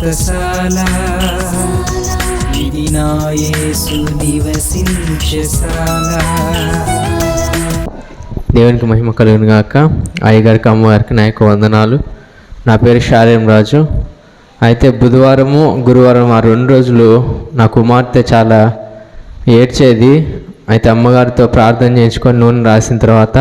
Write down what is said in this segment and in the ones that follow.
వ్రతశాల ఇది నివసించశాల దేవునికి మహిమ కలుగునుగాక అయ్యగారికి అమ్మగారికి నా యొక్క వందనాలు. నా పేరు శాలేం రాజు. అయితే బుధవారము గురువారం ఆ రెండు రోజులు నా కుమార్తె చాలా ఏడ్చేది. అయితే అమ్మగారితో ప్రార్థన చేయించుకొని నూనె రాసిన తర్వాత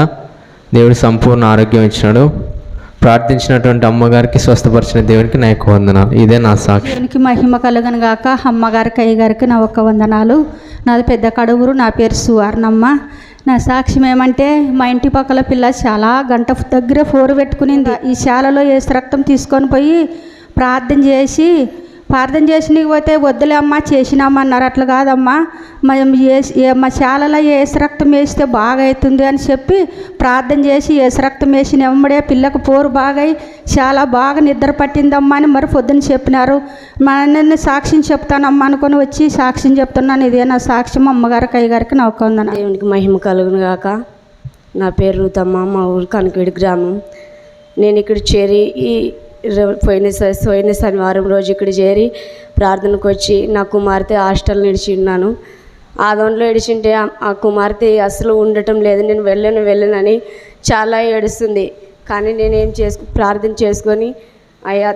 దేవుడు సంపూర్ణ ఆరోగ్యం ఇచ్చినాడు. ప్రార్థించినటువంటి అమ్మగారికి స్వస్థపరిచిన దేవునికి నా యొక్క వందనాలు. ఇదే నా సాక్షి. దేవునికి మహిమ కలుగను గాక. అమ్మగారికి అయ్యగారికి నా ఒక్క వందనాలు. నాది పెద్ద కడుగురు నా పేరు సువర్ణమ్మ. నా సాక్ష్యం ఏమంటే మా ఇంటి పక్కల పిల్ల చాలా గంట దగ్గర ఫోరు పెట్టుకునింది. ఈ శాలలో వేసి రక్తం తీసుకొని పోయి ప్రార్థన చేసి ప్రార్థన చేసినకి పోతే వద్దులే అమ్మా చేసినామన్నారు అట్లా కాదమ్మా. మేము ఏ- మా శాలలో ఏసు రక్తం వేస్తే బాగా అవుతుంది అని చెప్పి ప్రార్థన చేసి ఏసు రక్తం వేసిన వెంబడే పిల్లకు పోరు బాగా అయి చాలా బాగా నిద్ర పట్టిందమ్మా అని మరి పొద్దున చెప్పినారు. మా నన్ను సాక్ష్యం చెప్తానమ్మా అనుకొని వచ్చి సాక్ష్యం చెప్తున్నాను. ఇదే నా సాక్ష్యం అమ్మగారికి అయ్యగారికి నా ఒక్క దేవునికి మహిమ కలుగును గాక. నా పేరు రూతమ్మ మా ఊరు కనకవేడి గ్రామం. నేను ఇక్కడ చేరి ఈ పోయిన పోయిన శనివారం రోజు ఇక్కడ చేరి ప్రార్థనకు వచ్చి నా కుమార్తె హాస్టల్ నిడిచి ఉన్నాను. ఆ దాంట్లో ఏడిచింటే ఆ- ఆ కుమార్తె అసలు ఉండటం లేదు నేను వెళ్ళను వెళ్ళనని చాలా ఏడుస్తుంది. కానీ నేనేం చేసు ప్రార్థన చేసుకొని అయ్యా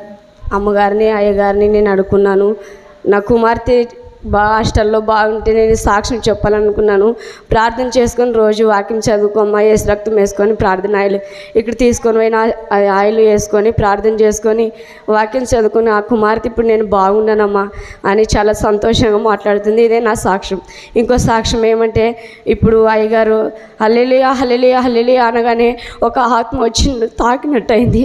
అమ్మగారిని అయ్యగారిని నేను అడుక్కున్నాను. నా కుమార్తె బా హాస్టల్లో బాగుంటే నేను సాక్ష్యం చెప్పాలనుకున్నాను. ప్రార్థన చేసుకొని రోజు వాక్యం చదువుకోమ్మ వేసి రక్తం వేసుకొని ప్రార్థన ఆయిల్ ఇక్కడ తీసుకొని పోయిన ఆయిల్ వేసుకొని ప్రార్థన చేసుకొని వాక్యం చదువుకొని ఆ కుమార్తె ఇప్పుడు నేను బాగున్నానమ్మా అని చాలా సంతోషంగా మాట్లాడుతుంది. ఇదే నా సాక్ష్యం. ఇంకో సాక్ష్యం ఏమంటే ఇప్పుడు అయ్యగారు హల్లెలి హల్లెలి హల్లెలి అనగానే ఒక ఆత్మ వచ్చి తాకినట్టు అయింది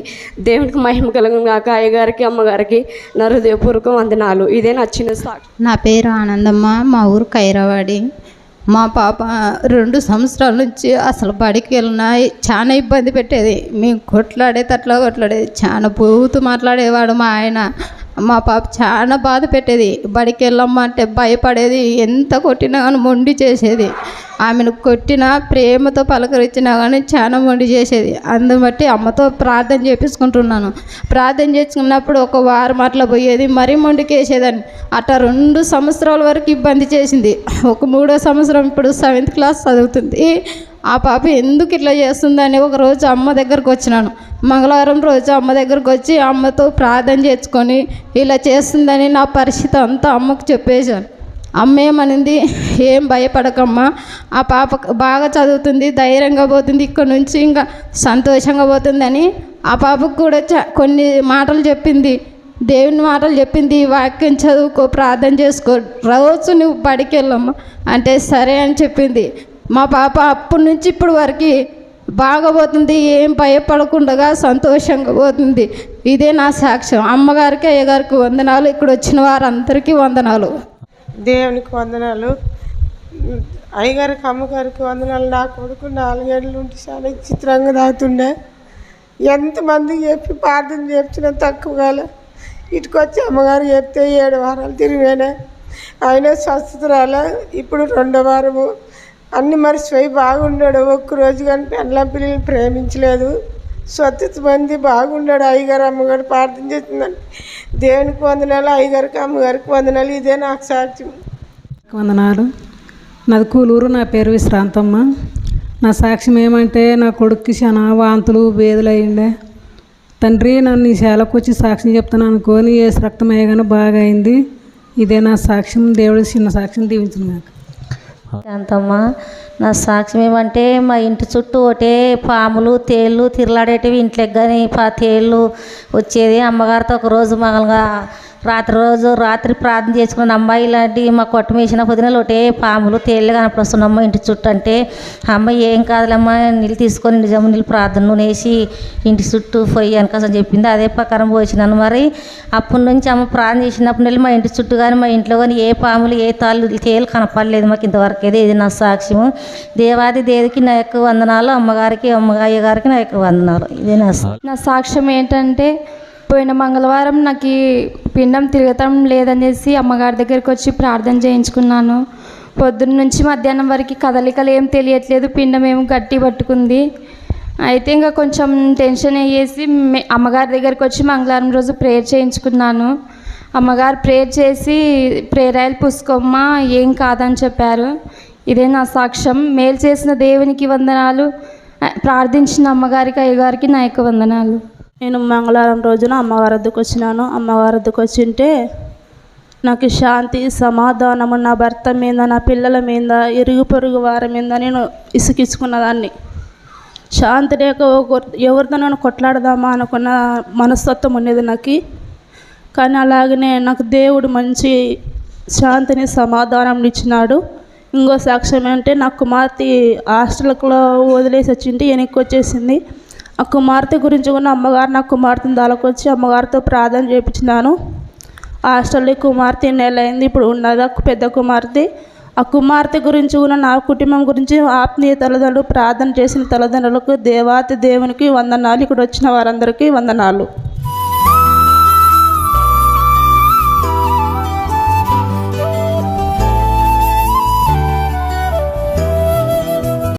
దేవునికి మహిమ కలగం కాక అయ్యగారికి అమ్మగారికి నా హృదయపూర్వక వందనాలు. ఇదే నా చిన్న సాక్ష్యం. నా పేరు ఆనందమ్మ మా ఊరు కైరావాడి మా పాప రెండు సంవత్సరాల నుంచి అసలు బడికి వెళ్ళినా చాలా ఇబ్బంది పెట్టేది. మేము కొట్లాడేటట్లా కొట్లాడేది. చాలా పోతూ మాట్లాడేవాడు మా ఆయన. మా పాప చాలా బాధ పెట్టేది. బడికి వెళ్ళమ్మంటే భయపడేది. ఎంత కొట్టినా కానీ మొండి చేసేది. ఆమెను కొట్టినా ప్రేమతో పలకరించినా కానీ చాలా మొండి చేసేది. అందుబట్టి అమ్మతో ప్రార్థన చేపించుకుంటున్నాను. ప్రార్థన చేసుకున్నప్పుడు ఒక వారం అట్లా పోయేది మరీ మొండికేసేదాన్ని అట్లా రెండు సంవత్సరాల వరకు ఇబ్బంది చేసింది. ఒక మూడో సంవత్సరం ఇప్పుడు సెవెంత్ క్లాస్ చదువుతుంది. ఆ పాప ఎందుకు ఇట్లా చేస్తుందని ఒక రోజు అమ్మ దగ్గరకు వచ్చినాను. మంగళవారం రోజు అమ్మ దగ్గరకు వచ్చి అమ్మతో ప్రార్థన చేసుకొని ఇలా చేస్తుందని నా పరిస్థితి అంతా అమ్మకు చెప్పేశాను. అమ్మేమనింది? ఏం భయపడకమ్మా. ఆ పాప బాగా చదువుతుంది ధైర్యంగా పోతుంది ఇక్కడ నుంచి ఇంకా సంతోషంగా పోతుందని ఆ పాపకు కూడా చ- కొన్ని మాటలు చెప్పింది. దేవుని మాటలు చెప్పింది ఈ వాక్యం చదువుకో ప్రార్థన చేసుకో రోజు నువ్వు పడికెళ్ళమ్మా అంటే సరే అని చెప్పింది. మా పాప అప్పటి నుంచి ఇప్పుడు వరకు బాగా పోతుంది ఏం భయపడకుండా సంతోషంగా పోతుంది. ఇదే నా సాక్ష్యం. అమ్మగారికి అయ్యగారికి వందనాలు. ఇక్కడ వచ్చిన వారందరికీ వందనాలు. దేవునికి వందనాలు. అయ్యగారికి అమ్మగారికి వందనాలు. నా కొడుకు నాలుగేళ్ళు ఉంటే చాలా చిత్రంగా తాగుతుండే ఎంతమంది చెప్పి ప్రార్థన చేపించినా తక్కువ కాల. ఇటుకొచ్చి అమ్మగారు చెప్తే ఏడు వారాలు తిరిగినా ఆయన స్వస్థత రాలే. ఇప్పుడు రెండో వారము. అన్ని మరిచిపోయి బాగున్నాడు ఒక్కరోజు కానీ పెండ్లం పిల్లలు ప్రేమించలేదు. స్వచ్ఛత మంది బాగున్నాడు అయ్యగారు అమ్మగారు ప్రార్థన చేస్తుందండి. దేవునికి వందనాలు అయ్యగారికి అమ్మగారికి వందనాలు. ఇదే నాకు సాక్ష్యం. వందనాలు. నాది కూలూరు నా పేరు విశ్రాంతమ్మ. నా సాక్ష్యం ఏమంటే నా కొడుక్కి చాలా వాంతులు బేదులు అయ్యిండే. తండ్రి నన్ను ఈ శాలకు వచ్చి సాక్ష్యం చెప్తాను అనుకోని ఏ రక్తం అయ్యగానే బాగా అయింది ఇదే నా సాక్ష్యం. దేవుడి చిన్న సాక్ష్యం దీవించింది నాకు. శాంతమ్మ నా సాక్ష్యం ఏమంటే మా ఇంటి చుట్టూ ఒకటే పాములు తేళ్ళు తిరలాడేటివి ఇంట్లోకి కానీ పా తేళ్ళు వచ్చేది అమ్మగారితో ఒక రోజు మగలుగా రాత్రి రోజు రాత్రి ప్రార్థన చేసుకున్న అమ్మాయి ఇలాంటి మా కొట్ట వేసిన పొద్దునలు ఒకటే పాములు తేళ్ళు కనపడుస్తున్నమ్మ ఇంటి చుట్టూ అంటే అమ్మాయి ఏం కాదులమ్మా నీళ్ళు తీసుకొని నిజం నీళ్ళు ప్రార్థన నూనె వేసి ఇంటి చుట్టూ పోయి అని చెప్పింది. అదే ప్రకారం పోసినాను మరి. అప్పటి నుంచి అమ్మ ప్రార్థన చేసినప్పుడు వెళ్ళి మా ఇంటి చుట్టూ కానీ మా ఇంట్లో కానీ ఏ పాములు ఏ తాళ్ళు తేలు కనపడలేదు మాకు ఇంతవరకు. అయితే ఇది నా సాక్ష్యము. దేవాది దేవికి నా యొక్క వందనాలు అమ్మగారికి అమ్మగారి గారికి నా యొక్క వందనాలు. ఇదే నా నా సాక్ష్యం ఏంటంటే పోయిన మంగళవారం నాకు పిండం తిరగటం లేదనేసి అమ్మగారి దగ్గరికి వచ్చి ప్రార్థన చేయించుకున్నాను. పొద్దున్న నుంచి మధ్యాహ్నం వరకు కదలికలు ఏం తెలియట్లేదు పిండం ఏం గట్టి పట్టుకుంది. అయితే ఇంకా కొంచెం టెన్షన్ అయ్యేసి అమ్మగారి దగ్గరికి వచ్చి మంగళవారం రోజు ప్రేయర్ చేయించుకున్నాను. అమ్మగారు ప్రేయర్ చేసి ప్రేరాయలు పుసుకోమ్మ ఏం కాదని చెప్పారు. ఇదే నా సాక్ష్యం. మేలు చేసిన దేవునికి వందనాలు. ప్రార్థించిన అమ్మగారికి అయ్యగారికి నా యొక్క వందనాలు. నేను మంగళవారం రోజున అమ్మవారి వద్దకు వచ్చినాను. అమ్మవారి వద్దకు వచ్చింటే నాకు శాంతి సమాధానము నా భర్త మీద నా పిల్లల మీద ఇరుగు పొరుగు వారి మీద నేను ఇసుకిచ్చుకున్నదాన్ని. శాంతి లేక ఒక- ఎవరితో నేను కొట్లాడదామా అనుకున్న మనస్తత్వం ఉండేది నాకు. కానీ అలాగనే నాకు దేవుడు మంచి శాంతిని సమాధానం ఇచ్చినాడు. ఇంకో సాక్ష్యం ఏంటంటే నా కుమార్తె హాస్టల్లో వదిలేసి వచ్చింటే వెనక్కి వచ్చేసింది. ఆ కుమార్తె గురించి కూడా అమ్మగారు నా కుమార్తెను దాలకొచ్చి అమ్మగారితో ప్రార్థన చేయించినాను హాస్టల్లో ఈ కుమార్తె నెల అయింది ఇప్పుడు ఉన్నది పెద్ద కుమార్తె. ఆ కుమార్తె గురించి కూడా నా కుటుంబం గురించి ఆత్మీయ తల్లిదండ్రులు ప్రార్థన చేసిన తల్లిదండ్రులకు దేవాతి దేవునికి వందనాలు. ఇక్కడ వచ్చిన వారందరికీ వందనాలు.